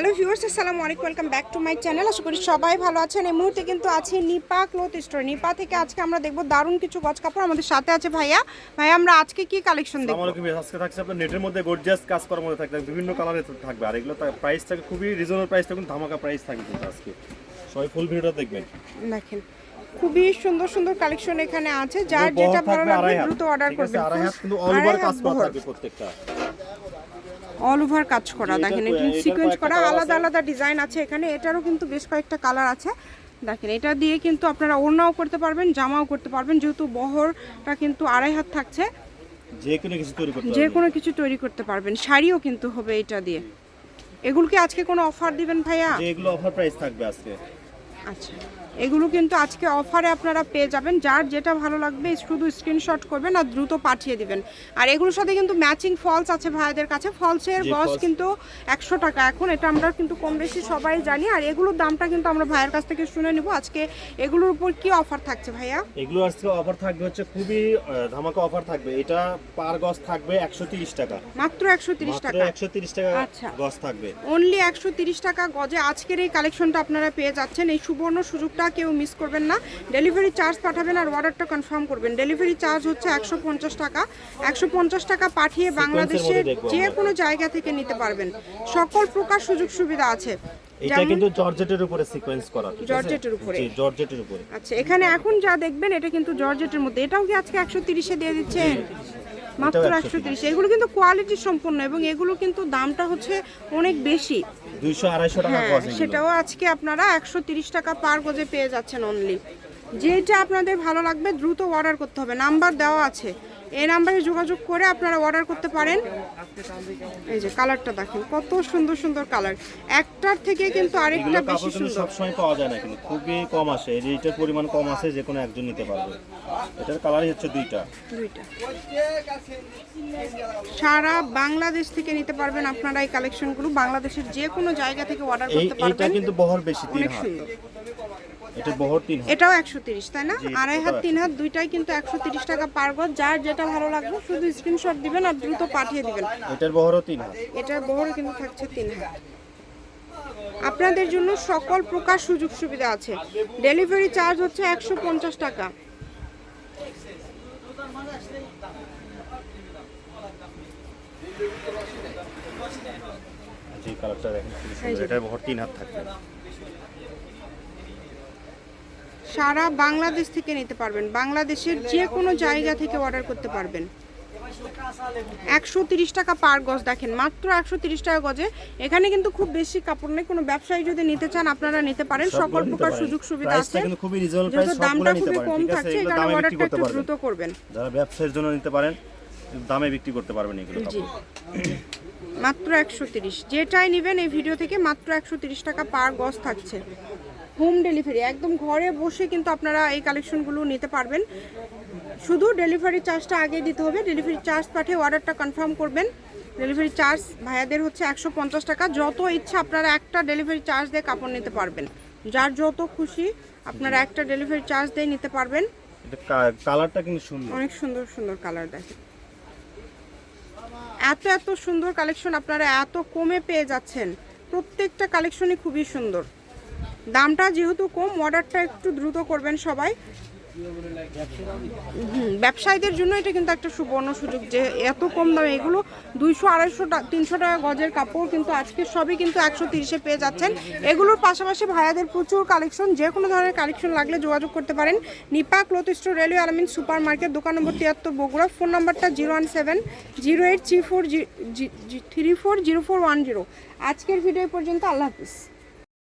Hello viewers আসসালামু আলাইকুম welcome back to my channel. আশা করি সবাই ভালো আছেন। এই মুহূর্তে কিন্তু আছে নিপা ক্লথ স্টোর। নিপা থেকে আজকে আমরা দেখব দারুণ কিছু গজ কাপড় আমাদের সাথে আছে ভাইয়া। ভাইয়া আমরা আজকে কি কালেকশন দেখব? আমার কি আজকে থাকছে আপনার নেটের মধ্যে গর্জিয়াস কাজ করার মধ্যে থাকবে বিভিন্ন কালারে থাকবে। আর এগুলো প্রাইস থাকে খুবই রিজনেবল প্রাইস থাকুন ধামাকা প্রাইস থাকবে কিন্তু আজকে। সবাই ফুল ভিডিওটা দেখবেন। দেখেন খুবই সুন্দর সুন্দর কালেকশন এখানে আছে। যার যেটা ভালো লাগবে দ্রুত অর্ডার করবেন। আড়াই হাত কিন্তু অল ওভার কাজ করা থাকবে প্রত্যেকটা। অল ওভার কাজ করা। দেখেন একদম সিকোয়েন্স করা আলাদা আলাদা ডিজাইন আছে এখানে। এটারও কিন্তু বেশ কয়েকটা কালার আছে। দেখেন এটা দিয়ে কিন্তু আপনারা ওড়নাও করতে পারবেন জামাও করতে পারবেন। যেহেতু বহরটা কিন্তু আড়াই হাত থাকছে যে কোনো কিছু তৈরি করতে যে পারবেন। কোনো কিছু তৈরি করতে পারবেন। শাড়িও কিন্তু হবে এটা দিয়ে। এগুলো কি আজকে কোনো অফার দিবেন ভাইয়া? এগুলো অফার প্রাইস থাকবে আজকে। আচ্ছা। এগুলো কিন্তু আজকে অফারে আপনারা পেয়ে যাবেন। যার যেটা ভালো লাগবে শুধু স্ক্রিনশট করবেন আর দ্রুত পাঠিয়ে দিবেন। আর এগুলোর সাথে কিন্তু ম্যাচিং ফলস আছে ভাইদের কাছে। ফলসের গজ কিন্তু একশো টাকা। এখন এটা আমরা কিন্তু কম বেশি সবাই জানি। আর এগুলোর দামটা কিন্তু আমরা ভাইয়ের কাছ থেকে শুনে নিব। আজকে এগুলোর উপর কি অফার থাকছে ভাইয়া? এগুলো আজকে অফার থাকবে হচ্ছে খুবই ধামাকা অফার থাকবে। এটা পার গজ থাকবে একশো তিরিশ টাকা। মাত্র একশো তিরিশ টাকা? একশো তিরিশ টাকা আচ্ছা। গজ থাকবে। অনলি একশো তিরিশ টাকা গজে আজকের এই কালেকশনটা আপনারা পেয়ে যাচ্ছেন। এই সুবর্ণ সুযোগটা কেউ মিস করবেন না। ডেলিভারি চার্জ পাঠাবেন আর অর্ডারটা কনফার্ম করবেন। ডেলিভারি চার্জ হচ্ছে একশো পঞ্চাশ টাকা। একশো পঞ্চাশ টাকা পাঠিয়ে বাংলাদেশের যে কোনো জায়গা থেকে নিতে পারবেন। সকল প্রকার সুযোগ সুবিধা আছে। এটা কিন্তু জর্জেটের উপরে সিকোয়েন্স করা জর্জেটের উপরে। জি, জর্জেটের উপরে। আচ্ছা এখানে এখন যা দেখবেন এটা কিন্তু জর্জেটের মধ্যে। এটাও কি আজকে একশো তিরিশে দিয়ে দিচ্ছেন? মাত্র একশো তিরিশ। এগুলো কিন্তু কোয়ালিটি সম্পন্ন এবং এগুলো কিন্তু দামটা হচ্ছে অনেক বেশি। দুইশো আড়াইশো টাকা হ্যাঁ সেটাও আজকে আপনারা একশো তিরিশ টাকা পার গজে পেয়ে যাচ্ছেন অনলি যেটা আপনাদের ভালো লাগবে দ্রুত অর্ডার করতে হবে। নাম্বার দেওয়া আছে। এই নাম্বারে যোগাযোগ করে আপনারা অর্ডার করতে পারেন। এই যে কালারটা দেখেন কত সুন্দর সুন্দর কালার একটার থেকে কিন্তু আরেকটা বেশি সুন্দর। সবসময় পাওয়া যায় না কিন্তু খুবই কম আসে। এই যে এটার পরিমাণ কম আসে যে কোনো একজন নিতে পারবে। এটার কালারই হচ্ছে দুইটা। দুইটা। সারা বাংলাদেশ থেকে নিতে পারবেন আপনারা এই কালেকশনগুলো বাংলাদেশের যে কোনো জায়গা থেকে অর্ডার করতে পারবেন। কিন্তু বহর বেশি তিন অনেক হাত। এটার বহর তিন এটাও একশো তিরিশ তাই না? আড়াই হাত তিন হাত দুইটাই কিন্তু একশো তিরিশ টাকা পার গজ। যার যেটা ভালো লাগবে শুধু স্ক্রিনশট দিবেন আর দ্রুত পাঠিয়ে দিবেন। এটার বহরও তিন হাত। এটার বহরও কিন্তু থাকছে তিন হাত। আপনাদের জন্য সকল প্রকার সুযোগ সুবিধা আছে। ডেলিভারি চার্জ হচ্ছে একশো পঞ্চাশ টাকা। যে কালারটা দেখেন। এটার বহর তিন হাত থাকবে। সারা বাংলাদেশ থেকে নিতে পারবেন। বাংলাদেশের যে কোনো জায়গা থেকে অর্ডার করতে পারবেন। একশো তিরিশ টাকা পার গজ দেখেন মাত্র একশো তিরিশ টাকা গজে। এখানে কিন্তু খুব বেশি কাপড় নেই কোনো ব্যবসায়ী যদি নিতে চান আপনারা নিতে পারেন। সকল প্রকার সুযোগ সুবিধা আছে। যেহেতু দামটা খুবই কম থাকছে এই কারণে অর্ডারটা একটু দ্রুত করবেন। যারা ব্যবসায়ের জন্য নিতে পারেন দামে বিক্রি করতে পারবেন এগুলো জি। মাত্র একশো তিরিশ। যেটাই নেবেন এই ভিডিও থেকে মাত্র একশো তিরিশ টাকা পার গজ থাকছে। হোম ডেলিভারি একদম ঘরে বসে কিন্তু আপনারা এই কালেকশনগুলো নিতে পারবেন। শুধু ডেলিভারি চার্জটা আগে দিতে হবে। ডেলিভারি চার্জ পাঠিয়ে অর্ডারটা কনফার্ম করবেন। ডেলিভারি চার্জ ভাইয়াদের হচ্ছে একশো পঞ্চাশ টাকা। যত ইচ্ছা আপনারা একটা ডেলিভারি চার্জ দিয়ে কাপড় নিতে পারবেন। যার যত খুশি আপনারা একটা ডেলিভারি চার্জ দিয়ে নিতে পারবেন। কালারটা কিন্তু সুন্দর। অনেক সুন্দর সুন্দর কালার দেখেন। এত এত সুন্দর কালেকশন আপনারা এত কমে পেয়ে যাচ্ছেন। প্রত্যেকটা কালেকশনই খুবই সুন্দর। দামটা যেহেতু কম, অর্ডারটা একটু দ্রুত করবেন সবাই। ব্যবসায়ীদের জন্য এটা কিন্তু একটা সুবর্ণ সুযোগ যে এত কম দামে এগুলো দুইশো, আড়াইশো তিনশো টাকা গজের কাপড় কিন্তু আজকে সবই কিন্তু একশো তিরিশে পেয়ে যাচ্ছেন। এগুলোর পাশাপাশি ভাইয়াদের প্রচুর কালেকশন, যে কোনো ধরনের কালেকশন লাগলে যোগাযোগ করতে পারেন। Nipa cloth store, railway Alamin super market দোকান নম্বর তিয়াত্তর, বগুড়া। ফোন নাম্বারটা zero one seven, zero eight three four three four, zero four one zero. আজকের ভিডিও পর্যন্ত, আল্লাহ হাফিজ।